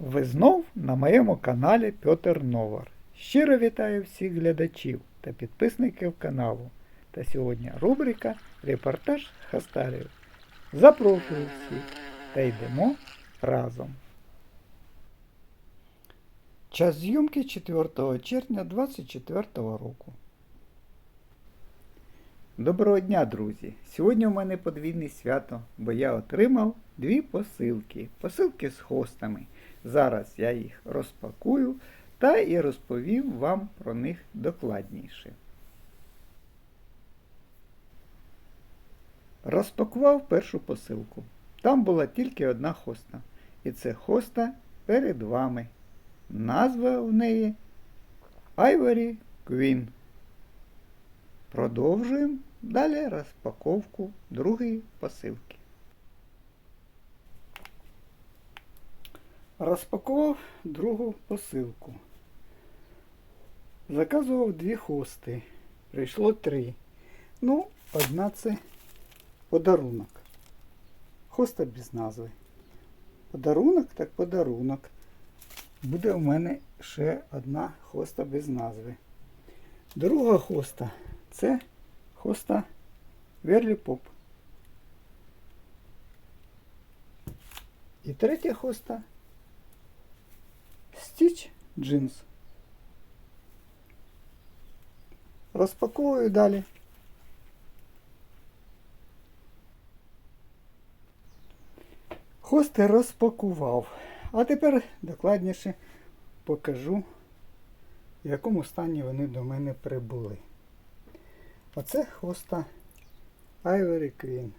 Ви знов на моєму каналі Петр Новар. Щиро вітаю всіх глядачів та підписників каналу. Та сьогодні рубрика Репортаж Хастарів. Запрошую всіх та йдемо разом. Час зйомки 4 червня 2024 року. Доброго дня, друзі! Сьогодні у мене подвійне свято, бо я отримав дві посилки. Посилки з хостами. Зараз я їх розпакую та і розповім вам про них докладніше. Розпакував першу посилку. Там була тільки одна хоста. І це хоста перед вами. Назва в неї Ivory Queen. Продовжуємо далі розпаковку другої посилки. Розпакував другу посилку. Заказував дві хости. Прийшло три. Ну, одна це подарунок. Хоста без назви. Подарунок так подарунок. Буде у мене ще одна хоста без назви. Друга хоста це хоста Верлі Поп. І третя хоста Stitch Jeans. Розпаковую далі. Хости розпакував. А тепер докладніше покажу, в якому стані вони до мене прибули. Оце хоста Ivory Queen.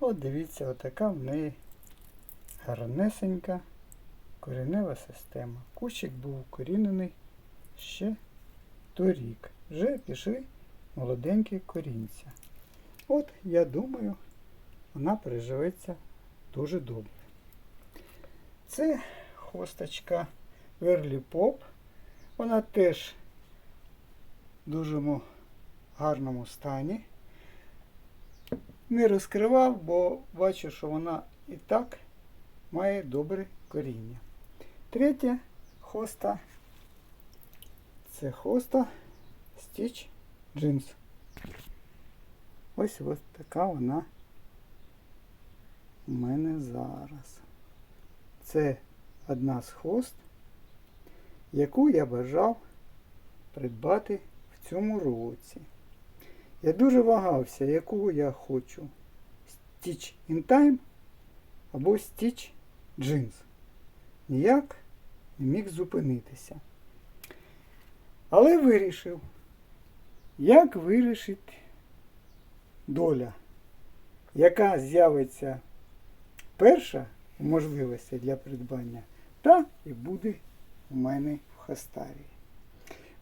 От дивіться, отака в неї гарнесенька коренева система. Кущик був укорінений ще торік. Вже пішли молоденькі корінця. От, я думаю, вона переживеться дуже добре. Це хосточка Верлі Поп. Вона теж дуже гарному стані. Не розкривав, бо бачу, що вона і так має добре коріння. Третя хоста це хоста Stitch Jeans. Ось ось така вона у мене зараз. Це одна з хост, яку я бажав придбати в цьому році. Я дуже вагався, яку я хочу. Stitch in Time або Stitch Jeans. Ніяк не міг зупинитися. Але вирішив, як вирішить доля, яка з'явиться перша у можливості для придбання, та і буде у мене в Хастарії.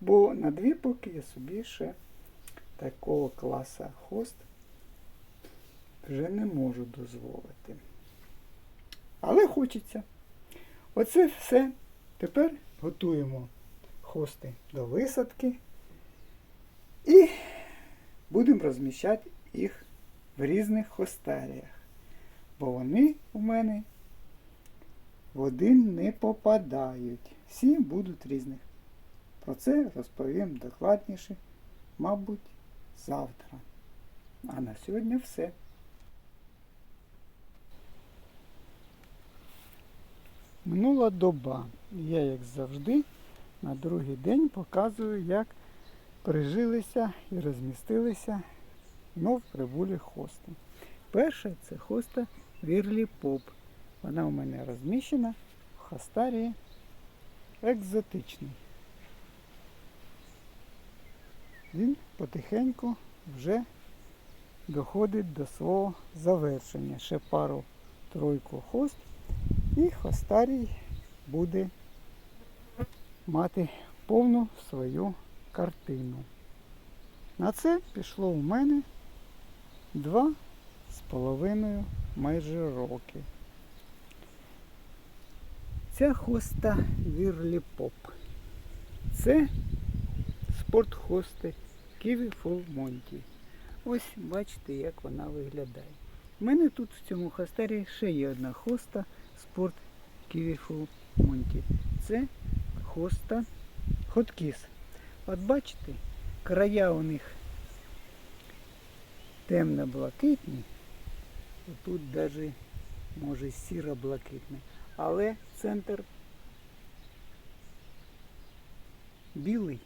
Бо на дві поки я собі ще такого класа хост вже не можу дозволити. Але хочеться. Оце все. Тепер готуємо хости до висадки і будемо розміщати їх в різних хостаріях. Бо вони у мене в один не попадають. Всі будуть різних. Про це розповім докладніше, мабуть, завтра. А на сьогодні все. Минула доба. Я, як завжди, на другий день показую, як прижилися і розмістилися знов прибулі хости. Перша це хоста Вірлі Поп. Вона у мене розміщена в хастарії екзотичний. Він потихеньку вже доходить до свого завершення. Ще пару тройку хост і хостарій буде мати повну свою картину. На це пішло у мене два з половиною майже роки. Ця хоста Вірлі Поп. Це спортхости Kiwi Full Monty. Ось бачите, як вона виглядає. У мене тут в цьому хостарі ще є одна хоста спорт Kiwi Full Монті. Це хоста хоткіс. От бачите, края у них темно-блакитні. Тут навіть може сіро-блакитний. Але центр білий.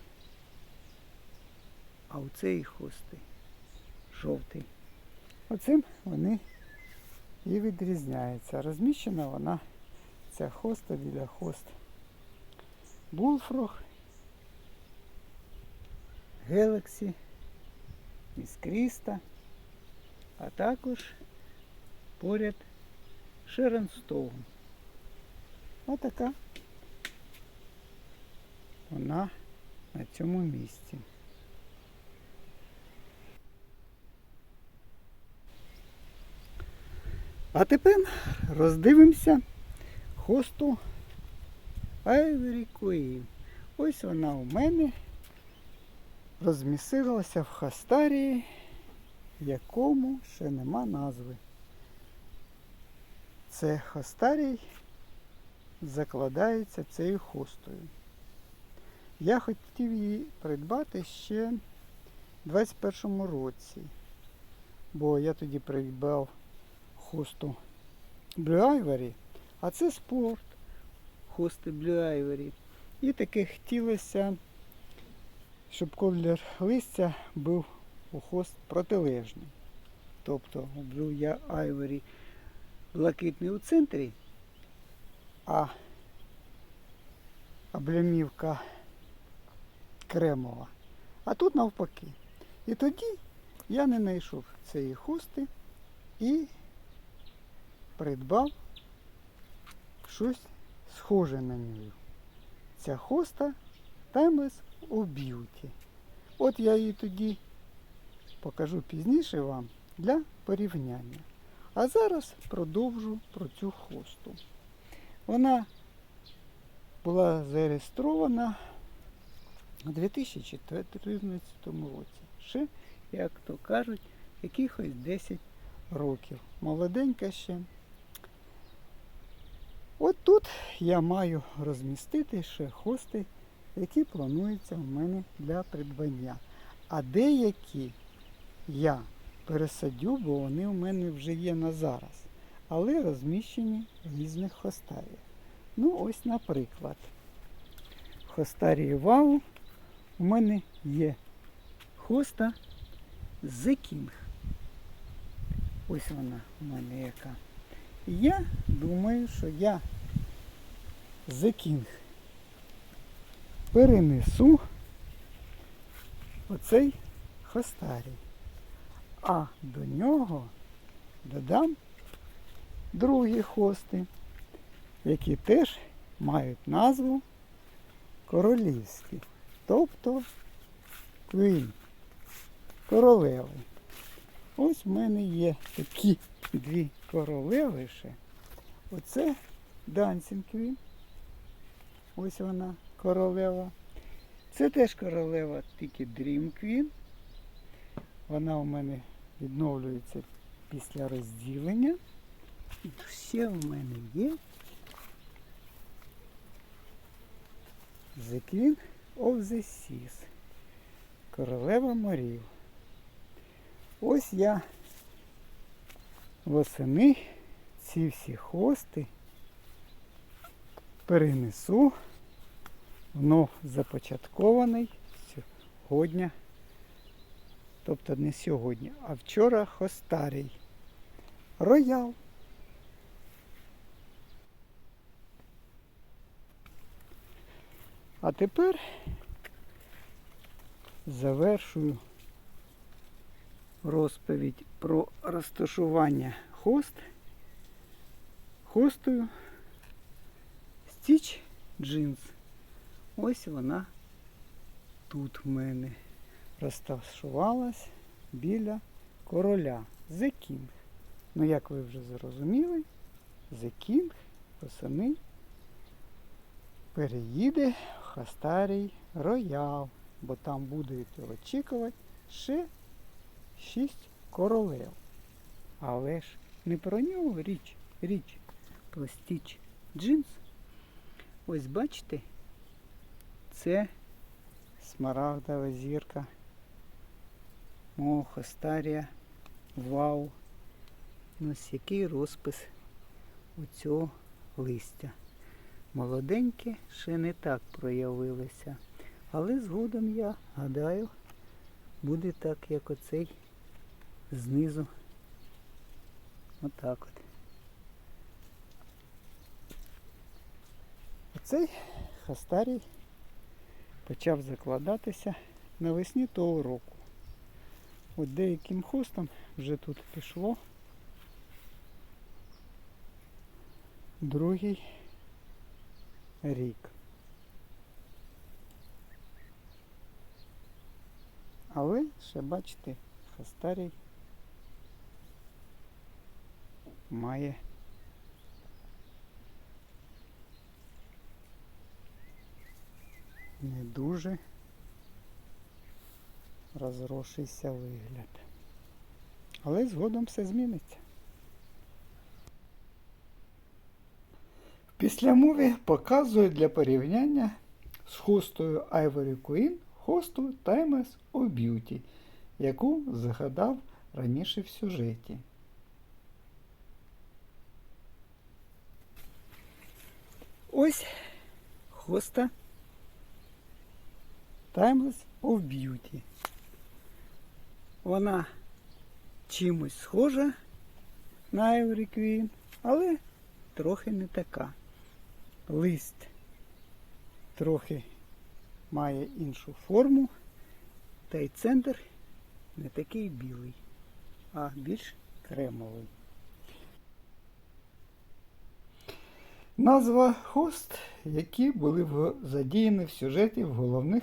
А у цієї хости жовтий. Оцим вони і відрізняються. Розміщена вона, ця хоста біля хост Булфрог, Гелексі, Міскріста, а також поряд Шеренстоун. Отака вона на цьому місці. А тепер роздивимося хосту Ivory Queen. Ось вона у мене розмістилася в хастарії, якому ще нема назви. Це хастарій закладається цією хостою. Я хотів її придбати ще в 21-му році, бо я тоді придбав хосту Ivory, а це спорт хости Ivory. І таке хотілося, щоб колір листя був у хост протилежний. Тобто у Blue Ivory блакитний у центрі, а облямівка кремова. А тут навпаки. І тоді я не знайшов цієї хости і придбав щось схоже на нього. Ця хоста Timeless of Beauty. От я її тоді покажу пізніше вам для порівняння. А зараз продовжу про цю хосту. Вона була зареєстрована у 2014 році. Ще, як то кажуть, якихось 10 років. Молоденька ще. От тут я маю розмістити ще хости, які плануються у мене для придбання. А деякі я пересадю, бо вони у мене вже є на зараз. Але розміщені в різних хостаріях. Ну, ось, наприклад, в хостарії Вау у мене є хоста The King. Ось вона у мене яка. І я думаю, що я The King перенесу оцей хостарій. А до нього додам другі хости, які теж мають назву королівські, тобто Queen, королеви. Ось в мене є такі дві королеви ще. Оце Dancing Queen. Ось вона королева. Це теж королева, тільки Dream Queen. Вона у мене відновлюється після розділення. І ще в мене є The Queen of the Seas. Королева морів. Ось я восени ці всі хости перенесу вновь започаткований сьогодні. Тобто не сьогодні, а вчора хостарій. Роял. А тепер завершую розповідь про розташування хост хостою Stitch Jeans. Ось вона тут в мене розташувалась біля короля The King. Ну, як ви вже зрозуміли, The King восени переїде в Хастарій Роял, бо там будете очікувати ще шість королев. Але ж не про нього річ, річ про Стіч Джинс. Ось бачите, це смарагдова зірка. Мохостарія. Вау. Ну, Ось який розпис у цього листя. Молоденьке ще не так проявилося. Але згодом я гадаю, буде так, як оцей знизу. Отак от. Оцей хастарій почав закладатися навесні того року. От деяким хостом вже тут пішло. Другий рік. Але ще бачите, хастарій має не дуже розросшийся вигляд. Але згодом все зміниться. В післямові показую для порівняння з хостою Ivory Queen хосту Timeless of Beauty, яку згадав раніше в сюжеті. Ось хоста Timeless of Beauty. Вона чимось схожа на Ivory Queen, але трохи не така. Лист трохи має іншу форму, та й центр не такий білий, а більш кремовий. Назва хост, які були задіяні в сюжеті в головних